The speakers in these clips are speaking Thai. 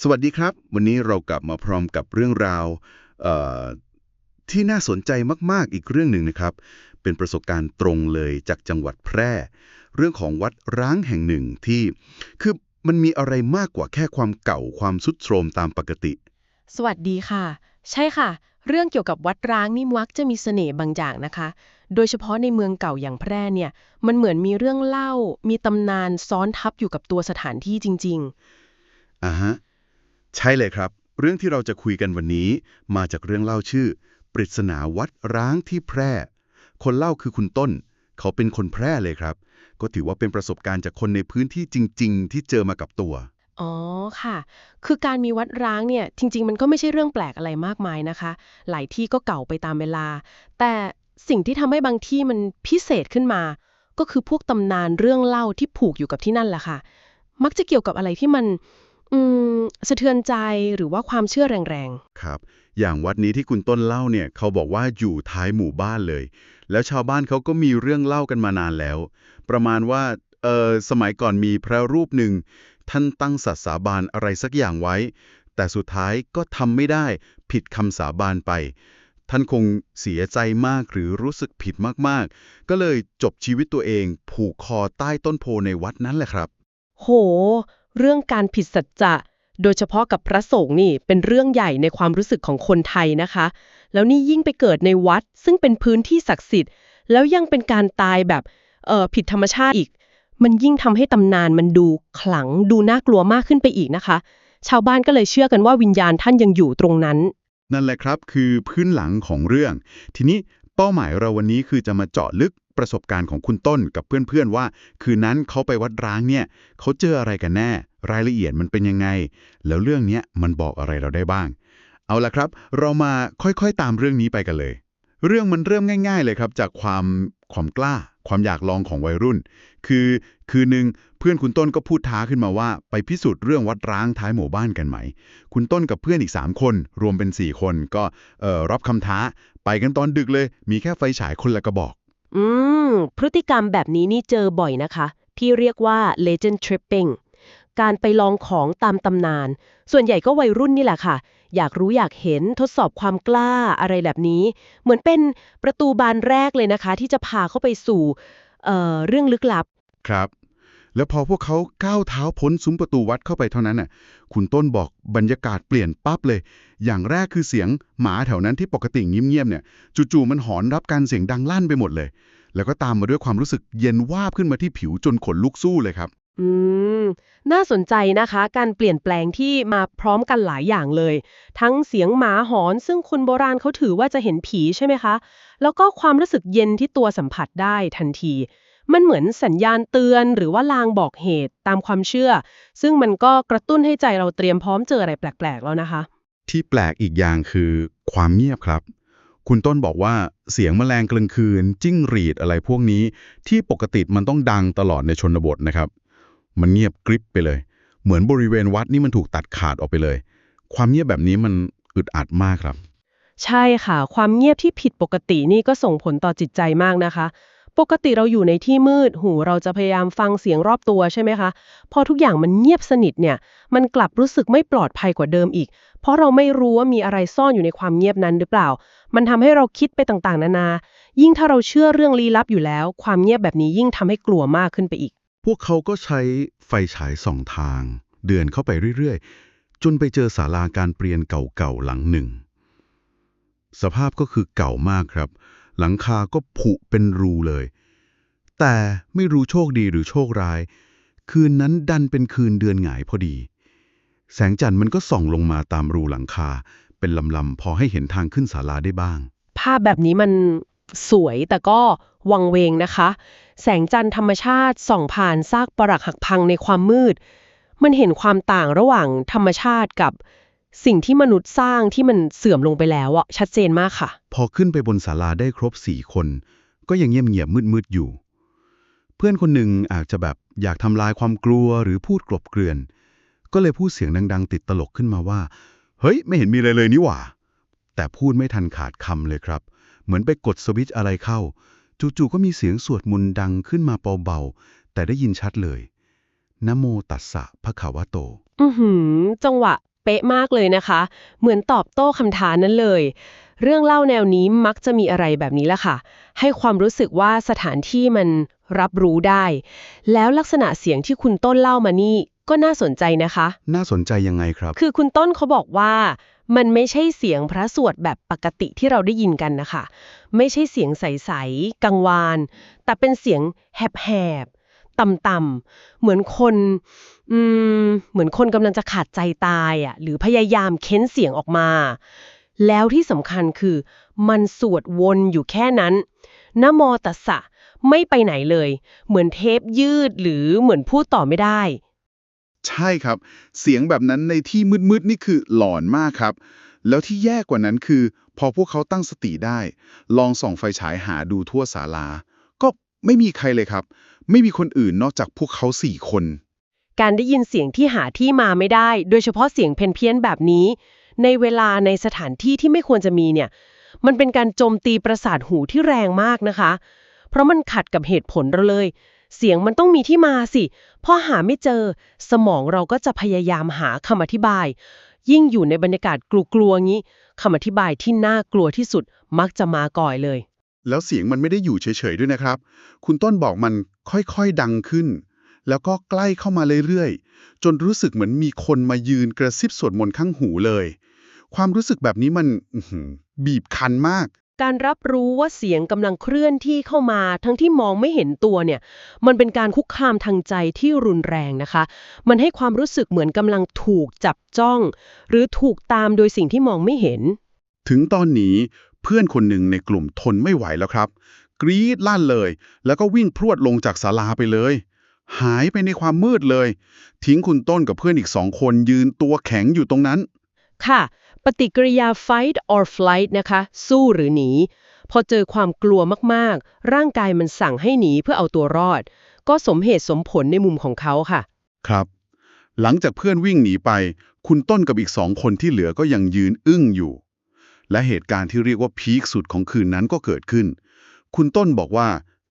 สวัสดีครับ วันนี้เรากลับมาพร้อมกับเรื่องราวเอ่อที่น่าสนใจมาก ๆ อีกเรื่องหนึ่งนะครับ เป็นประสบการณ์ตรงเลยจากจังหวัดแพร่ เรื่องของวัดร้างแห่งหนึ่งที่คือมันมีอะไรมากกว่าแค่ความเก่าความสุดโทรมตามปกติ สวัสดีค่ะ ใช่ค่ะ เรื่องเกี่ยวกับวัดร้างนี่มักจะมีเสน่ห์บางอย่างนะคะ โดยเฉพาะในเมืองเก่าอย่างแพร่เนี่ย มันเหมือนมีเรื่องเล่า มีตำนานซ้อนทับอยู่กับตัวสถานที่จริงอ่าฮะ ใช่เลยครับ เรื่องที่เราจะคุยกันวันนี้ มาจากเรื่องเล่าชื่อ ปริศนาวัดร้างที่แพร่ คนเล่าคือคุณต้น เขาเป็นคนแพร่เลยครับ ก็ถือว่าเป็นประสบการณ์จากคนในพื้นที่จริง ๆ ที่เจอมากับตัว อ๋อค่ะ คือการมีวัดร้างเนี่ย จริง ๆ มันก็ไม่ใช่เรื่องแปลกอะไรมากมายนะคะ หลายที่ก็เก่าไปตามเวลา แต่สิ่งที่ทำให้บางที่มันพิเศษขึ้นมา ก็คือพวกตำนานเรื่องเล่าที่ผูกอยู่กับที่นั่นแหละค่ะ มักจะเกี่ยวกับอะไรที่มัน อืม สะเทือนใจหรือว่าความเชื่อแรงครับ อย่างวัดนี้ที่คุณต้นเล่าเนี่ย เขาบอกว่าอยู่ท้ายหมู่บ้านเลย แล้วชาวบ้านเขาก็มีเรื่องเล่ากันมานานแล้ว ประมาณว่า เออสมัยก่อนมีพระรูปหนึ่ง ท่านตั้งสัตย์สาบานอะไรสักอย่างไว้ แต่สุดท้ายก็ทำไม่ได้ ผิดคำสาบานไป ท่านคงเสียใจมากหรือรู้สึกผิดมากๆ ก็เลยจบชีวิตตัวเอง ผูกคอใต้ต้นโพในวัดนั้นแหละครับ ๆ โห เรื่องการผิดสัจจะโดยเฉพาะกับพระสงฆ์นี่เป็นเรื่องใหญ่ในความรู้สึกของคนไทยนะคะ แล้วนี่ยิ่งไปเกิดในวัดซึ่งเป็นพื้นที่ศักดิ์สิทธิ์ แล้วยังเป็นการตายแบบเออผิดธรรมชาติอีก มันยิ่งทำให้ตำนานมันดูขลังดูน่ากลัวมากขึ้นไปอีกนะคะ ชาวบ้านก็เลยเชื่อกันว่าวิญญาณท่านยังอยู่ตรงนั้น นั่นแหละครับคือพื้นหลังของเรื่อง ทีนี้เป้าหมายเราวันนี้คือจะมาเจาะลึกประสบการณ์ของคุณต้นกับเพื่อนๆว่า คืนนั้นเขาไปวัดร้างเนี่ยเขาเจออะไรกันแน่ รายละเอียดมันเป็นยังไง แล้วเรื่องนี้มันบอกอะไรเราได้บ้าง เอาละครับ เรามาค่อยๆตามเรื่องนี้ไปกันเลย เรื่องมันเริ่มง่าย ๆ เลยครับ จากความความกล้า ความอยากลองของวัยรุ่น คือคืนหนึ่งเพื่อนคุณต้นก็พูดท้าขึ้นมาว่า ไปพิสูจน์เรื่องวัดร้างท้ายหมู่บ้านกันไหม คุณต้นกับเพื่อนอีก 3 คน รวมเป็น 4 คนก็รับคำท้า ไปกันตอนดึกเลย มีแค่ไฟฉายคนละกระบอก อืม พฤติกรรมแบบนี้นี่เจอบ่อยนะคะ ที่เรียกว่า legend tripping การไปลองของตามตำนาน ส่วนใหญ่ก็วัยรุ่นนี่แหละค่ะ อยากรู้อยากเห็นทดสอบความกล้าอะไรแบบนี้ เหมือนเป็นประตูบานแรกเลยนะคะ ที่จะพาเข้าไปสู่เเรื่องลึกลับ ครับ แล้วพอพวกเขาก้าวเท้าพ้นซุ้มประตูวัดเข้าไปเท่านั้นน่ะ คุณต้นบอกบรรยากาศเปลี่ยนปั๊บเลย อย่างแรกคือเสียงหมาแถวนั้นที่ปกติเงียบๆเนี่ย จู่ๆมันหอนรับการเสียงดังลั่นไปหมดเลยแล้วก็ตามมาด้วยความรู้สึกเย็นวาบขึ้นมาที่ผิวจนขนลุกสู้เลยครับ อืม น่าสนใจนะคะ การเปลี่ยนแปลงที่มาพร้อมกันหลายอย่างเลย ทั้งเสียงหมาหอน ซึ่งคนโบราณเขาถือว่าจะเห็นผีใช่ไหมคะ แล้วก็ความรู้สึกเย็นที่ตัวสัมผัสได้ทันที มันเหมือนสัญญาณเตือนหรือว่าลางบอกเหตุตามความเชื่อ ซึ่งมันก็กระตุ้นให้ใจเราเตรียมพร้อมเจออะไรแปลกๆแล้วนะคะ ที่แปลกอีกอย่างคือความเงียบครับ คุณต้นบอกว่าเสียงแมลงกลางคืน จิ้งหรีดอะไรพวกนี้ ที่ปกติมันต้องดังตลอดในชนบทนะครับ มันเงียบกริบไปเลย เหมือนบริเวณวัดนี่มันถูกตัดขาดออกไปเลย ความเงียบแบบนี้มันอึดอัดมากครับ ใช่ค่ะ ความเงียบที่ผิดปกตินี่ก็ส่งผลต่อจิตใจมากนะคะ ปกติเราอยู่ในที่มืด หูเราจะพยายามฟังเสียงรอบตัวใช่ไหมคะ พอทุกอย่างมันเงียบสนิทเนี่ย มันกลับรู้สึกไม่ปลอดภัยกว่าเดิมอีก เพราะเราไม่รู้ว่ามีอะไรซ่อนอยู่ในความเงียบนั้นหรือเปล่า มันทำให้เราคิดไปต่างๆ นานา ยิ่งถ้าเราเชื่อเรื่องลี้ลับอยู่แล้ว ความเงียบแบบนี้ยิ่งทำให้กลัวมากขึ้นไปอีก พวกเขาก็ใช้ไฟฉายส่องทาง เดินเข้าไปเรื่อยๆ จนไปเจอศาลาการเปลี่ยนเก่าๆ หลังหนึ่ง สภาพก็คือเก่ามากครับ หลังคาก็ผุเป็นรูเลย แต่ไม่รู้โชคดีหรือโชคร้าย คืนนั้นดันเป็นคืนเดือนหงายพอดี แสงจันทร์มันก็ส่องลงมาตามรูหลังคา เป็นลำๆ พอให้เห็นทางขึ้นศาลาได้บ้าง ภาพแบบนี้มันสวยแต่ก็วังเวงนะคะ แสงจันทร์ธรรมชาติส่องผ่านซากปรักหักพังในความมืด มันเห็นความต่างระหว่างธรรมชาติกับสิ่งที่มนุษย์สร้างที่มันเสื่อมลงไปแล้วอะชัดเจนมากค่ะ พอขึ้นไปบนศาลาได้ครบสี่คน ก็ยังเงียบเงียบมืดมืดอยู่ เพื่อนคนหนึ่งอาจจะแบบอยากทำลายความกลัวหรือพูดกลบเกลื่อน ก็เลยพูดเสียงดัง ๆ ติดตลกขึ้นมาว่า เฮ้ย ไม่เห็นมีอะไรเลยนี่หว่า แต่พูดไม่ทันขาดคำเลยครับ เหมือนไปกดสวิตช์อะไรเข้า จู่ๆก็มีเสียงสวดมนต์ดังขึ้นมาเบาๆแต่ได้ยินชัดเลยนะโมตัสสะภะคะวะโต อือหือ จังหวะเป๊ะมากเลยนะคะ เหมือนตอบโต้คำถามนั้นเลย เรื่องเล่าแนวนี้มักจะมีอะไรแบบนี้แหละค่ะ ให้ความรู้สึกว่าสถานที่มันรับรู้ได้ แล้วลักษณะเสียงที่คุณต้นเล่ามานี่ก็น่าสนใจนะคะ น่าสนใจยังไงครับ คือคุณต้นเขาบอกว่า มันไม่ใช่เสียงพระสวดแบบปกติที่เราได้ยินกันนะคะ ไม่ใช่เสียงใสๆกังวาน แต่เป็นเสียงแหบๆต่ำๆเหมือนคนอืมเหมือนคนกำลังจะขาดใจตายอะหรือพยายามเค้นเสียงออกมา แล้วที่สำคัญคือ มันสวดวนอยู่แค่นั้นนะโมตัสสะไม่ไปไหนเลย เหมือนเทปยืดหรือเหมือนพูดต่อไม่ได้ ใช่ครับ เสียงแบบนั้นในที่มืดๆนี่คือหลอนมากครับ แล้วที่แย่กว่านั้นคือ พอพวกเขาตั้งสติได้ ลองส่องไฟฉายหาดูทั่วศาลา ก็ไม่มีใครเลยครับ ไม่มีคนอื่นนอกจากพวกเขาสี่คน การได้ยินเสียงที่หาที่มาไม่ได้ โดยเฉพาะเสียงเพนเพี้ยนแบบนี้ ในเวลาในสถานที่ที่ไม่ควรจะมีเนี่ย มันเป็นการโจมตีประสาทหูที่แรงมากนะคะ เพราะมันขัดกับเหตุผลเราเลย เสียงมันต้องมีที่มาสิ พอหาไม่เจอ สมองเราก็จะพยายามหาคำอธิบาย ยิ่งอยู่ในบรรยากาศกลัวๆงี้ คำอธิบายที่น่ากลัวที่สุดมักจะมาก่อยเลย แล้วเสียงมันไม่ได้อยู่เฉยๆด้วยนะครับ คุณต้นบอกมันค่อยๆดังขึ้น แล้วก็ใกล้เข้ามาเรื่อยๆ จนรู้สึกเหมือนมีคนมายืนกระซิบสวดมนต์ข้างหูเลย ความรู้สึกแบบนี้มันบีบคั้นมาก การรับรู้ว่าเสียงกำลังเคลื่อนที่เข้ามา ทั้งที่มองไม่เห็นตัวเนี่ย มันเป็นการคุกคามทางใจที่รุนแรงนะคะ มันให้ความรู้สึกเหมือนกำลังถูกจับจ้อง หรือถูกตามโดยสิ่งที่มองไม่เห็น ถึงตอนนี้เพื่อนคนหนึ่งในกลุ่มทนไม่ไหวแล้วครับ กรีดลั่นเลย แล้วก็วิ่งพรวดลงจากศาลาไปเลย หายไปในความมืดเลย ทิ้งคุณต้นกับเพื่อนอีกสองคนยืนตัวแข็งอยู่ตรงนั้น ค่ะ ปฏิกิริยา fight or flight นะคะ สู้หรือหนี พอเจอความกลัวมากๆ ร่างกายมันสั่งให้หนีเพื่อเอาตัวรอด ก็สมเหตุสมผลในมุมของเขาค่ะ ครับ หลังจากเพื่อนวิ่งหนีไป คุณต้นกับอีกสองคนที่เหลือก็ยังยืนอึ้งอยู่ และเหตุการณ์ที่เรียกว่าพีคสุดของคืนนั้นก็เกิดขึ้น คุณต้นบอกว่า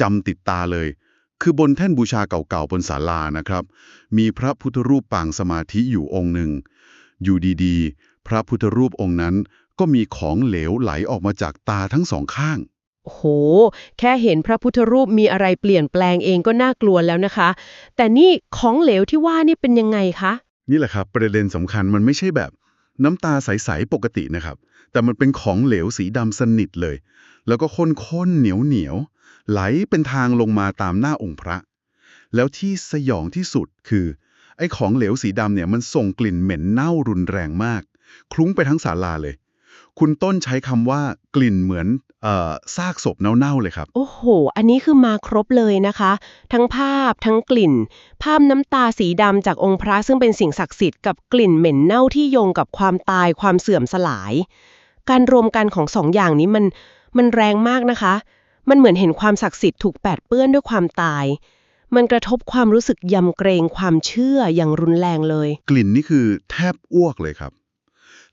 จำติดตาเลย คือบนแท่นบูชาเก่าๆบนศาลานะครับ มีพระพุทธรูปปางสมาธิอยู่องค์หนึ่งอยู่ดีๆ พระพุทธรูปองค์นั้นก็มีของเหลวไหลออกมาจากตาทั้งสองข้าง โห แค่เห็นพระพุทธรูปมีอะไรเปลี่ยนแปลงเองก็น่ากลัวแล้วนะคะ แต่นี่ของเหลวที่ว่านี่เป็นยังไงคะ นี่แหละครับ ประเด็นสำคัญมันไม่ใช่แบบ น้ำตาใส ๆ ปกตินะครับ แต่มันเป็นของเหลวสีดำสนิทเลย แล้วก็ข้นๆเหนียวเหนียวๆไหลเป็นทางลงมาตามหน้าองค์พระ แล้วที่สยองที่สุดคือไอ้ของเหลวสีดำเนี่ยมันส่งกลิ่นเหม็นเน่ารุนแรงมาก คลุ้งไปทั้งศาลาเลย คุณต้นใช้คำว่ากลิ่นเหมือนเอ่อซากศพเน่าๆเลยครับ โอ้โห อันนี้คือมาครบเลยนะคะ ทั้งภาพทั้งกลิ่น ภาพน้ำตาสีดำจากองค์พระซึ่งเป็นสิ่งศักดิ์สิทธิ์กับกลิ่นเหม็นเน่าที่โยงกับความตายความเสื่อมสลาย การรวมกันของสองอย่างนี้มันมันแรงมากนะคะ มันเหมือนเห็นความศักดิ์สิทธิ์ถูกแปดเปื้อนด้วยความตาย มันกระทบความรู้สึกยำเกรงความเชื่ออย่างรุนแรงเลย กลิ่นนี่คือแทบอ้วกเลยครับ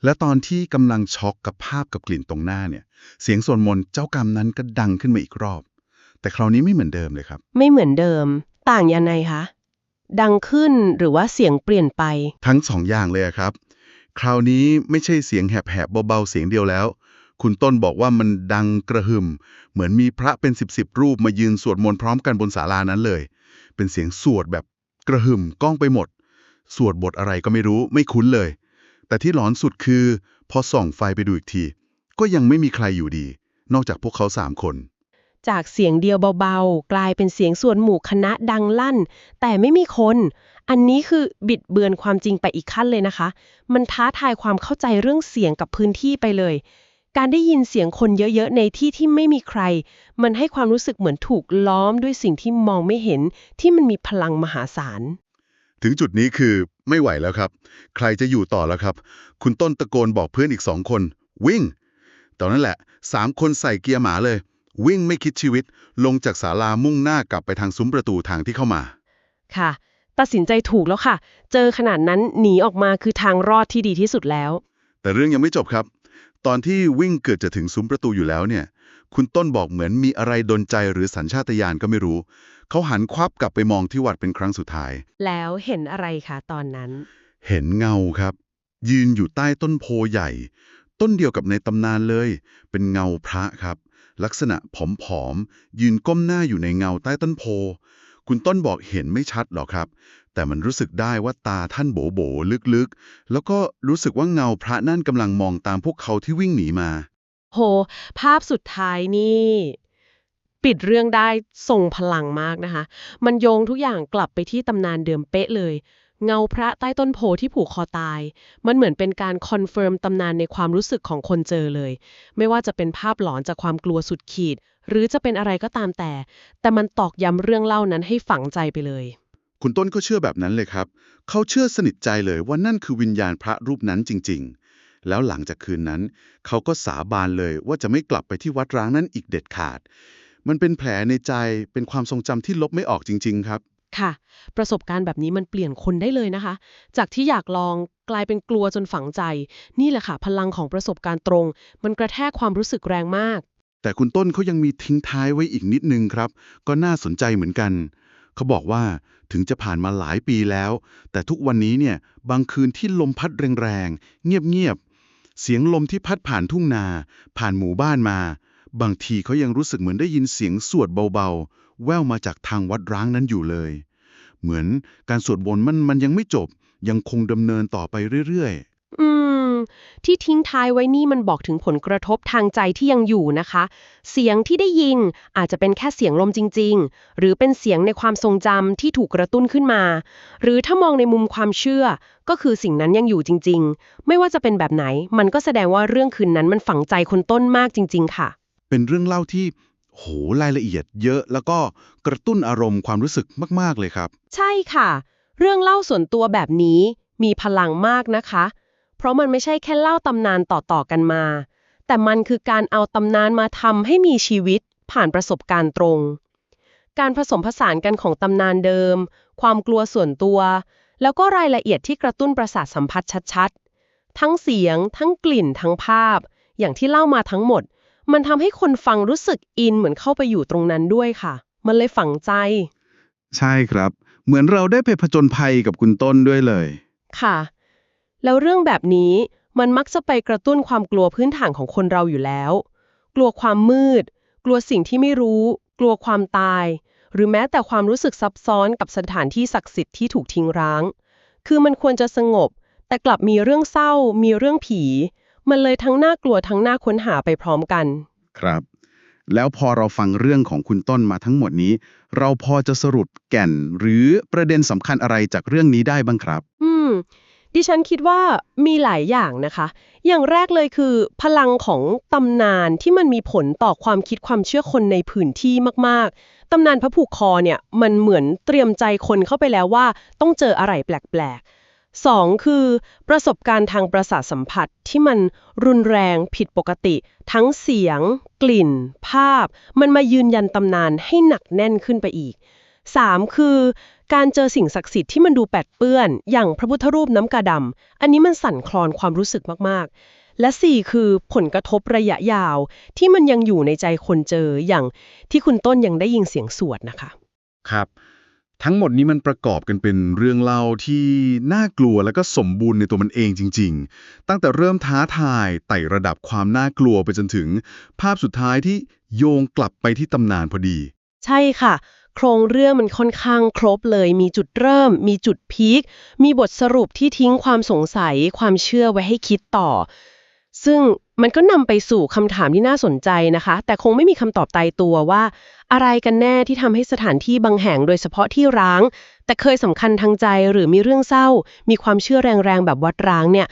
และตอนที่กำลังช็อกกับภาพกับกลิ่นตรงหน้าเนี่ย เสียงสวดมนต์เจ้ากรรมนั้นก็ดังขึ้นมาอีกรอบ แต่คราวนี้ไม่เหมือนเดิมเลยครับ ไม่เหมือนเดิม ต่างยังไงคะ ดังขึ้นหรือว่าเสียงเปลี่ยนไป ทั้งสองอย่างเลยอะครับ คราวนี้ไม่ใช่เสียงแหบๆเบาๆเสียงเดียวแล้ว คุณต้นบอกว่ามันดังกระหึ่ม เหมือนมีพระเป็นสิบสิบรูปมายืนสวดมนต์พร้อมกันบนศาลานั้นเลย เป็นเสียงสวดแบบกระหึ่มก้องไปหมด สวดบทอะไรก็ไม่รู้ไม่คุ้นเลย แต่ที่หลอนสุดคือ พอส่องไฟไปดูอีกที ก็ยังไม่มีใครอยู่ดี นอกจากพวกเขาสามคน จากเสียงเดียวเบาๆ กลายเป็นเสียงส่วนหมู่คณะดังลั่น แต่ไม่มีคน อันนี้คือบิดเบือนความจริงไปอีกขั้นเลยนะคะ มันท้าทายความเข้าใจเรื่องเสียงกับพื้นที่ไปเลย การได้ยินเสียงคนเยอะๆ ในที่ที่ไม่มีใคร มันให้ความรู้สึกเหมือนถูกล้อมด้วยสิ่งที่มองไม่เห็นที่มันมีพลังมหาศาล ถึงจุดนี้คือไม่ไหวแล้วครับ ใครจะอยู่ต่อแล้วครับ คุณต้นตะโกนบอกเพื่อนอีกสองคน วิ่ง ตอนนั้นแหละสามคนใส่เกียร์หมาเลย วิ่งไม่คิดชีวิต ลงจากศาลามุ่งหน้ากลับไปทางซุ้มประตูทางที่เข้ามา ค่ะ ตัดสินใจถูกแล้วค่ะ เจอขนาดนั้นหนีออกมาคือทางรอดที่ดีที่สุดแล้ว แต่เรื่องยังไม่จบครับ ตอนที่วิ่งเกิดจะถึงซุ้มประตูอยู่แล้วเนี่ย คุณต้นบอกเหมือนมีอะไรดนใจหรือสัญชาตญาณก็ไม่รู้ เขาหันควับกลับไปมองที่วัดเป็นครั้งสุดท้าย แล้วเห็นอะไรคะตอนนั้น เห็นเงาครับ ยืนอยู่ใต้ต้นโพใหญ่ ต้นเดียวกับในตำนานเลย เป็นเงาพระครับ ลักษณะผอมๆยืนก้มหน้าอยู่ในเงาใต้ต้นโพ คุณต้นบอกเห็นไม่ชัดหรอกครับ แต่มันรู้สึกได้ว่าตาท่านโบโบลึกๆ แล้วก็รู้สึกว่าเงาพระนั่นกำลังมองตามพวกเขาที่วิ่งหนีมา โห ภาพสุดท้ายนี่ ปิดเรื่องได้ทรงพลังมากนะคะ มันโยงทุกอย่างกลับไปที่ตำนานเดิมเป๊ะเลย เงาพระใต้ต้นโพที่ผูกคอตาย มันเหมือนเป็นการคอนเฟิร์มตำนานในความรู้สึกของคนเจอเลย ไม่ว่าจะเป็นภาพหลอนจากความกลัวสุดขีด หรือจะเป็นอะไรก็ตามแต่ แต่มันตอกย้ำเรื่องเล่านั้นให้ฝังใจไปเลย คุณต้นก็เชื่อแบบนั้นเลยครับ เขาเชื่อสนิทใจเลยว่านั่นคือวิญญาณพระรูปนั้นจริง ๆแล้วหลังจากคืนนั้น เขาก็สาบานเลยว่าจะไม่กลับไปที่วัดร้างนั้นอีกเด็ดขาด มันเป็นแผลในใจเป็นความทรงจำที่ลบไม่ออกจริง ๆ ครับ ค่ะ ประสบการณ์แบบนี้มันเปลี่ยนคนได้เลยนะคะ จากที่อยากลองกลายเป็นกลัวจนฝังใจ นี่แหละค่ะ พลังของประสบการณ์ตรง มันกระแทกความรู้สึกแรงมาก แต่คุณต้นเขายังมีทิ้งท้ายไว้อีกนิดนึงครับ ก็น่าสนใจเหมือนกัน เขาบอกว่าถึงจะผ่านมาหลายปีแล้ว แต่ทุกวันนี้เนี่ยบางคืนที่ลมพัดแรงๆเงียบๆเสียงลมที่พัดผ่านทุ่งนา ผ่านหมู่บ้านมา บางทีเขายังรู้สึกเหมือนได้ยินเสียงสวดเบาๆ แว่วมาจากทางวัดร้างนั้นอยู่เลย เหมือนการสวดมนต์มันมันยังไม่จบ ยังคงดำเนินต่อไปเรื่อยๆ อืม ที่ทิ้งท้ายไว้นี่มันบอกถึงผลกระทบทางใจที่ยังอยู่นะคะ เสียงที่ได้ยินอาจจะเป็นแค่เสียงลมจริง ๆ หรือเป็นเสียงในความทรงจำที่ถูกกระตุ้นขึ้นมา หรือถ้ามองในมุมความเชื่อ ก็คือสิ่งนั้นยังอยู่จริง ๆ ไม่ว่าจะเป็นแบบไหน มันก็แสดงว่าเรื่องคืนนั้นมันฝังใจคนต้นมากจริง ๆ ค่ะ เป็นเรื่องเล่าที่โหรายละเอียดเยอะ แล้วก็กระตุ้นอารมณ์ความรู้สึกมาก ๆ เลยครับ ใช่ค่ะ เรื่องเล่าส่วนตัวแบบนี้มีพลังมากนะคะ เพราะมันไม่ใช่แค่เล่าตำนานต่อ ๆ กันมา แต่มันคือการเอาตำนานมาทำให้มีชีวิตผ่านประสบการณ์ตรง การผสมผสานกันของตำนานเดิม ความกลัวส่วนตัว แล้วก็รายละเอียดที่กระตุ้นประสาทสัมผัสชัด ๆ ทั้งเสียง ทั้งกลิ่น ทั้งภาพ อย่างที่เล่ามาทั้งหมด มันทำให้คนฟังรู้สึกอินเหมือนเข้าไปอยู่ตรงนั้นด้วยค่ะ มันเลยฝังใจ ใช่ครับ เหมือนเราได้ไปผจญภัยกับคุณต้นด้วยเลย ค่ะ แล้วเรื่องแบบนี้มันมักจะไปกระตุ้นความกลัวพื้นฐานของคนเราอยู่แล้ว กลัวความมืด กลัวสิ่งที่ไม่รู้ กลัวความตาย หรือแม้แต่ความรู้สึกซับซ้อนกับสถานที่ศักดิ์สิทธิ์ที่ถูกทิ้งร้าง คือมันควรจะสงบ แต่กลับมีเรื่องเศร้า มีเรื่องผี มันเลยทั้งน่ากลัวทั้งน่าค้นหาไปพร้อมกัน ครับ แล้วพอเราฟังเรื่องของคุณต้นมาทั้งหมดนี้ เราพอจะสรุปแก่นหรือประเด็นสำคัญอะไรจากเรื่องนี้ได้บ้างครับ อืม ดิฉันคิดว่ามีหลายอย่างนะคะ อย่างแรกเลยคือ พลังของตำนานที่มันมีผลต่อความคิดความเชื่อคนในพื้นที่มากๆ ตำนานพระผูกคอเนี่ยมันเหมือนเตรียมใจคนเข้าไปแล้วว่า ต้องเจออะไรแปลกๆ สองคือ ประสบการณ์ทางประสาทสัมผัสที่มันรุนแรงผิดปกติ ทั้งเสียง กลิ่น ภาพ มันมายืนยันตำนานให้หนักแน่นขึ้นไปอีก 3. คือ การเจอสิ่งศักดิ์สิทธิ์ที่มันดูแปดเปื้อน อย่างพระพุทธรูปน้ำกาดำอันนี้มันสั่นคลอนความรู้สึกมากๆ และ 4. คือผลกระทบระยะยาว ที่มันยังอยู่ในใจคนเจออย่างที่คุณต้นยังได้ยินเสียงสวดนะคะ ครับ ทั้งหมดนี้มันประกอบกันเป็นเรื่องเล่าที่น่ากลัวแล้วก็สมบูรณ์ในตัวมันเองจริง ๆ ตั้งแต่เริ่มท้าทายไต่ระดับความน่ากลัวไปจนถึง ภาพสุดท้ายที่โยงกลับไปที่ตำนานพอดี ใช่ค่ะ โครงเรื่องมันค่อนข้างครบเลย มีจุดเริ่ม มีจุดพีค มีบทสรุปที่ทิ้งความสงสัย ความเชื่อไว้ให้คิดต่อ ซึ่งมันก็นำไปสู่คำถามที่น่าสนใจนะคะ แต่คงไม่มีคำตอบตายตัวว่า อะไรกันแน่ที่ทำให้สถานที่บางแห่งโดยเฉพาะที่ร้าง แต่เคยสำคัญทางใจหรือมีเรื่องเศร้า มีความเชื่อแรงๆแบบวัดร้างเนี่ย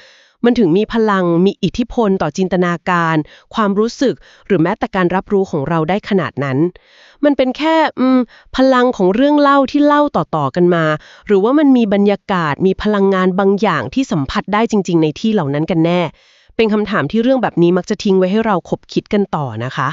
มันถึงมีพลังมีอิทธิพลต่อจินตนาการ ความรู้สึก หรือแม้แต่การรับรู้ของเราได้ขนาดนั้น มันเป็นแค่พลังของเรื่องเล่าที่เล่าต่อๆกันมา หรือว่ามันมีบรรยากาศมีพลังงานบางอย่างที่สัมผัสได้จริง ๆ ในที่เหล่านั้นกันแน่ เป็นคำถามที่เรื่องแบบนี้มักจะทิ้งไว้ให้เราคบคิดกันต่อนะคะ